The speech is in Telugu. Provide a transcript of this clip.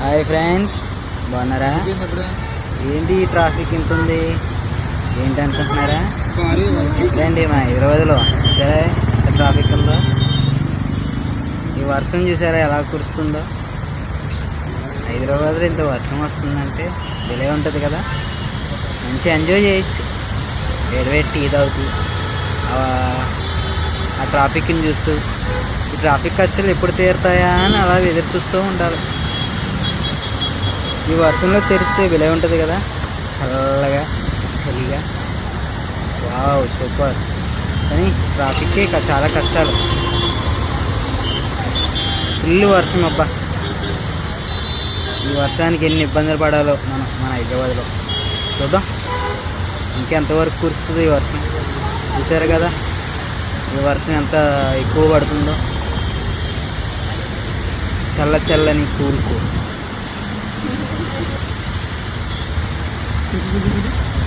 హాయ్ ఫ్రెండ్స్ బాగున్నారా? ఏంటి ఈ ట్రాఫిక్ ఇంత ఉంది ఏంటి అనుకుంటున్నారా? ఇప్పుడండి మా హైదరాబాద్లో సరే ఎంత ట్రాఫిక్ ఉందో? ఈ వర్షం చూసారా ఎలా కురుస్తుందో? హైదరాబాద్లో ఇంత వర్షం వస్తుందంటే డిలే ఉంటుంది కదా? మంచి ఎంజాయ్ చేయొచ్చు. వేడి వేడి టీ తాగుతూ ఆ- ఆ ట్రాఫిక్ని చూస్తూ ఈ ట్రాఫిక్ కష్టాలు ఎప్పుడు తీరుతాయా అని అలా ఎదురు చూస్తూ ఉండాలి. ఈ వర్షంలో తెరిస్తే విలే ఉంటుంది కదా. చల్లగా చలిగా. Wow super. కానీ ట్రాఫిక్కే చాలా కష్టాలు. ఫుల్ వర్షం అబ్బా. ఈ వర్షానికి ఎన్ని ఇబ్బందులు పడాలో మనం మన హైదరాబాద్లో. చూద్దాం. ఇంకెంతవరకు కురుస్తుంది ఈ వర్షం. చూసారు కదా ఈ వర్షం ఎంత ఎక్కువ పడుతుందో. చల్ల చల్లని కూల్ కూల్. Thank you.